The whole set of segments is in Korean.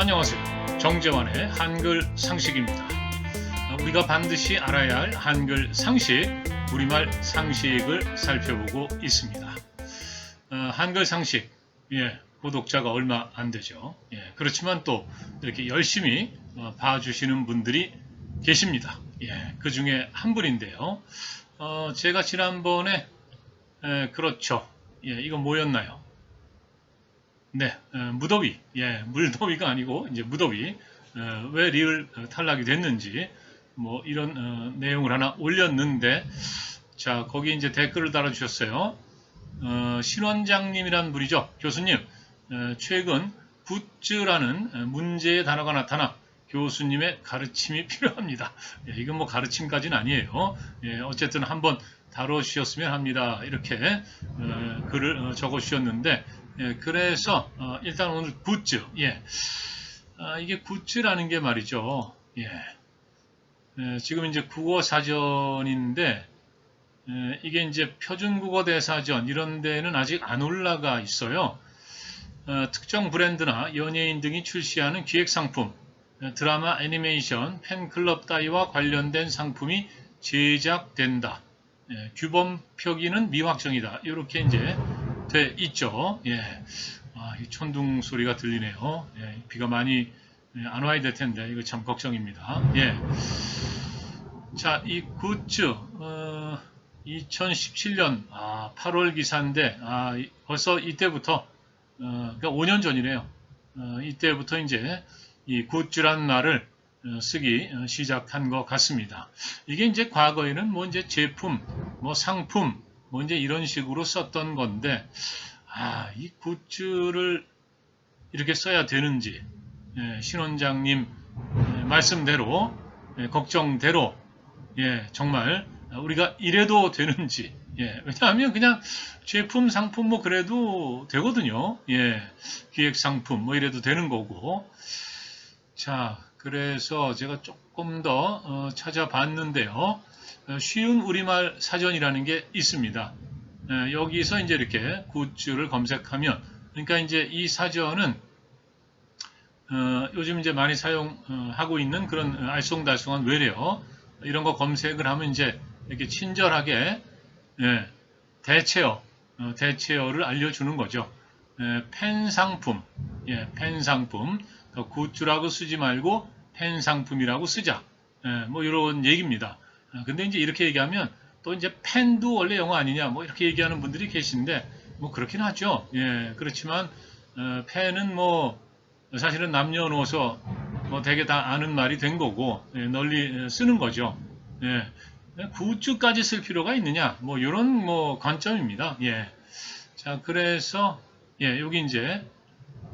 안녕하세요. 정재환의 한글 상식입니다. 우리가 반드시 알아야 할 한글 상식, 우리말 상식을 살펴보고 있습니다. 어, 한글 상식, 예, 구독자가 얼마 안 되죠. 예, 그렇지만 또 이렇게 열심히 어, 봐주시는 분들이 계십니다. 예, 그 중에 한 분인데요. 어, 제가 지난번에, 에, 그렇죠. 예, 이거 뭐였나요? 네, 어, 무더위. 예, 물더위가 아니고 이제 무더위. 어, 왜 리을 어, 탈락이 됐는지 뭐 이런 어, 내용을 하나 올렸는데 자 거기 이제 댓글을 달아주셨어요. 어, 신원장님이란 분이죠. 교수님, 어, 최근 굿즈라는 어, 문제의 단어가 나타나 교수님의 가르침이 필요합니다. 예, 이건 뭐 가르침까지는 아니에요. 예, 어쨌든 한번 다뤄주셨으면 합니다. 이렇게 어, 글을 어, 적어주셨는데 예, 그래서 어, 일단 오늘 굿즈, 예, 아, 이게 굿즈라는 게 말이죠. 예, 예, 지금 이제 국어 사전인데 예, 이게 이제 표준국어 대사전 이런 데는 아직 안 올라가 있어요. 어, 특정 브랜드나 연예인 등이 출시하는 기획상품, 어, 드라마, 애니메이션, 팬클럽 따위와 관련된 상품이 제작된다. 예, 규범 표기는 미확정이다. 이렇게 이제 돼 있죠. 예. 아, 이 천둥 소리가 들리네요. 예, 비가 많이 예, 안 와야 될 텐데 이거 참 걱정입니다. 예. 자, 이 굿즈 어, 2017년 아, 8월 기사인데 아, 이- 벌써 이때부터 어, 그러니까 5년 전이네요. 어, 이때부터 이제 이 굿즈란 말을 어, 쓰기 어, 시작한 것 같습니다. 이게 이제 과거에는 뭐 이제 제품, 뭐 상품, 뭐 이제 이런 식으로 썼던 건데, 아, 이 굿즈를 이렇게 써야 되는지, 예, 신 원장님 예, 말씀대로, 예, 걱정대로, 예, 정말 우리가 이래도 되는지, 예, 왜냐하면 그냥 제품, 상품 뭐 그래도 되거든요. 예, 기획 상품 뭐 이래도 되는 거고. 자, 그래서 제가 조금 더 어, 찾아봤는데요. 어, 쉬운 우리말 사전이라는 게 있습니다. 예, 여기서 이제 이렇게 굿즈를 검색하면, 그러니까 이제 이 사전은 어, 요즘 이제 많이 사용하고 있는 그런 어, 알쏭달쏭한 외래어 이런 거 검색을 하면 이제 이렇게 친절하게 예, 대체어, 어, 대체어를 알려주는 거죠. 예, 펜 상품, 예, 펜 상품, 더 굿즈라고 쓰지 말고 펜 상품이라고 쓰자. 예, 뭐 이런 얘기입니다. 아, 근데 이제 이렇게 얘기하면 또 이제 펜도 원래 영어 아니냐 뭐 이렇게 얘기하는 분들이 계신데 뭐 그렇긴 하죠. 예, 그렇지만 어, 펜은 뭐 사실은 남녀노소 뭐 되게 다 아는 말이 된 거고 예, 널리 예, 쓰는 거죠. 예. 굿즈까지 쓸 필요가 있느냐 뭐 이런 뭐 관점입니다. 예. 자 그래서 예 여기 이제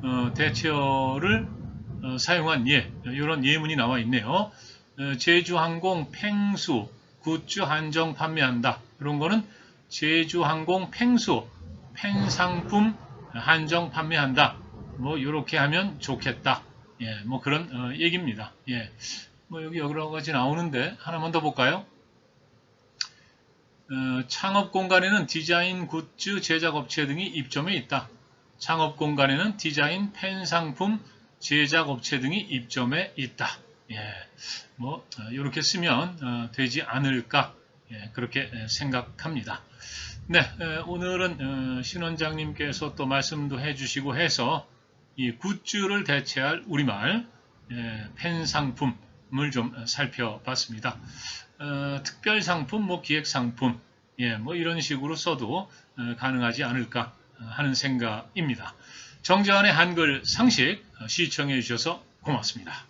어, 대체어를 어, 사용한 예 이런 예문이 나와 있네요. 어, 제주항공 팽수 굿즈 한정 판매한다. 이런 거는 제주항공 팽수 펜상품 한정 판매한다. 뭐 이렇게 하면 좋겠다. 예, 뭐 그런 어, 얘기입니다. 예, 뭐 여기 여러 가지 나오는데 하나만 더 볼까요? 어, 창업 공간에는 디자인 굿즈 제작 업체 등이 입점해 있다. 창업 공간에는 디자인 펜 상품 제작 업체 등이 입점해 있다. 예, 뭐 이렇게 쓰면 어, 되지 않을까 예, 그렇게 에, 생각합니다. 네, 에, 오늘은 어, 신 원장님께서 또 말씀도 해주시고 해서 이 굿즈를 대체할 우리말 예, 펜 상품을 좀 살펴봤습니다. 어, 특별 상품, 뭐 기획 상품, 예, 뭐 이런 식으로 써도 어, 가능하지 않을까 하는 생각입니다. 정재환의 한글 상식 어, 시청해 주셔서 고맙습니다.